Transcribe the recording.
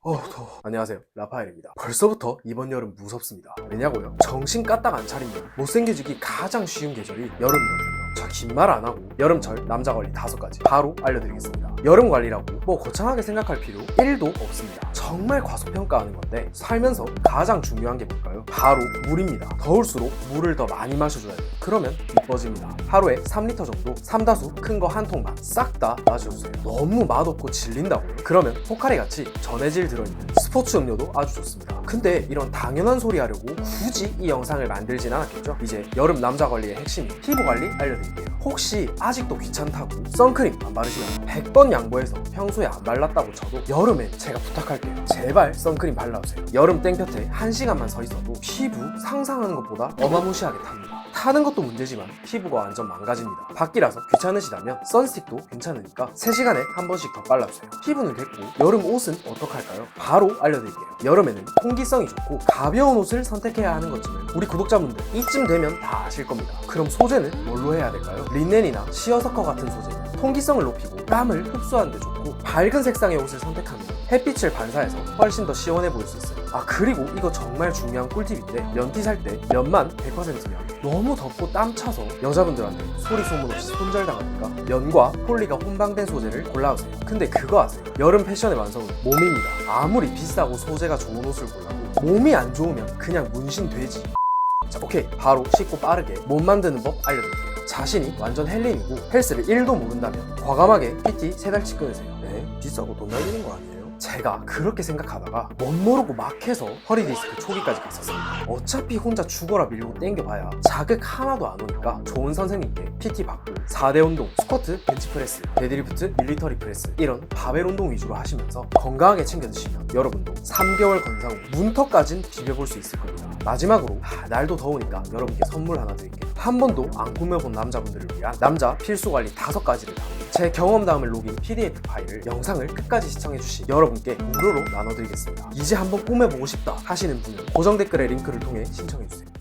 어우 더워. 안녕하세요. 라파엘입니다. 벌써부터 이번 여름 무섭습니다. 왜냐고요? 정신 까딱 안 차리면 못생겨지기 가장 쉬운 계절이 여름이거든요 자긴말 안 하고 여름철 남자 관리 다섯 가지 바로 알려드리겠습니다. 여름 관리라고 뭐 거창하게 생각할 필요 1도 없습니다. 정말 과소평가하는 건데 살면서 가장 중요한 게 뭘까요? 바로 물입니다. 더울수록 물을 더 많이 마셔줘야 돼요. 그러면 이뻐집니다. 하루에 3리터 정도 삼다수 큰 거 한 통만 싹 다 마셔주세요. 너무 맛없고 질린다고요? 그러면 포카리 같이 전해질 들어있는 스포츠 음료도 아주 좋습니다. 근데 이런 당연한 소리 하려고 굳이 이 영상을 만들진 않았겠죠? 이제 여름 남자 관리의 핵심인 피부 관리 알려드릴게요 혹시 아직도 귀찮다고 선크림 안 바르시면 100번 양보해서 평소에 안 발랐다고 쳐도 여름에 제가 부탁할게요. 제발 선크림 발라주세요. 여름 땡볕에 1시간만 서 있어도 피부 상상하는 것보다 어마무시하게 탑니다 타는 것도 문제지만 피부가 완전 망가집니다. 밖이라서 귀찮으시다면 선스틱도 괜찮으니까 3시간에 한 번씩 더 발라주세요. 피부는 됐고 여름 옷은 어떡할까요? 바로 알려드릴게요. 여름에는 통기성이 좋고 가벼운 옷을 선택해야 하는 것쯤을 우리 구독자분들 이쯤 되면 다 아실 겁니다. 그럼 소재는 뭘로 해야 될까요? 린넨이나 시어서커 같은 소재는 통기성을 높이고 땀을 흡수하는 데 좋고 밝은 색상의 옷을 선택하면 햇빛을 반사해서 훨씬 더 시원해 보일 수 있어요 아 그리고 이거 정말 중요한 꿀팁인데 면티 살 때 면만 100%면 너무 덥고 땀 차서 여자분들한테 소리 소문 없이 손절당하니까 면과 폴리가 혼방된 소재를 골라오세요 근데 그거 아세요? 여름 패션의 완성은 몸입니다 아무리 비싸고 소재가 좋은 옷을 골라도 몸이 안 좋으면 그냥 문신 되지 자 오케이 바로 쉽고 빠르게 몸 만드는 법 알려드릴게요 자신이 완전 헬린이고 헬스를 1도 모른다면 과감하게 PT 3달치 끊으세요 네? 비싸고 돈 날리는 거 아니에요? 제가 그렇게 생각하다가 멋 모르고 막 해서 허리 디스크 초기까지 갔었습니다 어차피 혼자 죽어라 밀고 땡겨봐야 자극 하나도 안 오니까 좋은 선생님께 PT 받고 4대 운동 스쿼트, 벤치프레스, 데드리프트, 밀리터리 프레스 이런 바벨 운동 위주로 하시면서 건강하게 챙겨 드시면 여러분도 3개월 건상 후 문턱까진 비벼볼 수 있을 겁니다. 마지막으로 하, 날도 더우니까 여러분께 선물 하나 드릴게요. 한 번도 안 꾸며본 남자분들을 위한 남자 필수 관리 다섯 가지를 담은 제 경험담을 녹인 PDF 파일을 영상을 끝까지 시청해주신 여러분께 무료로 나눠드리겠습니다. 이제 한번 꾸며보고 싶다 하시는 분은 고정 댓글의 링크를 통해 신청해주세요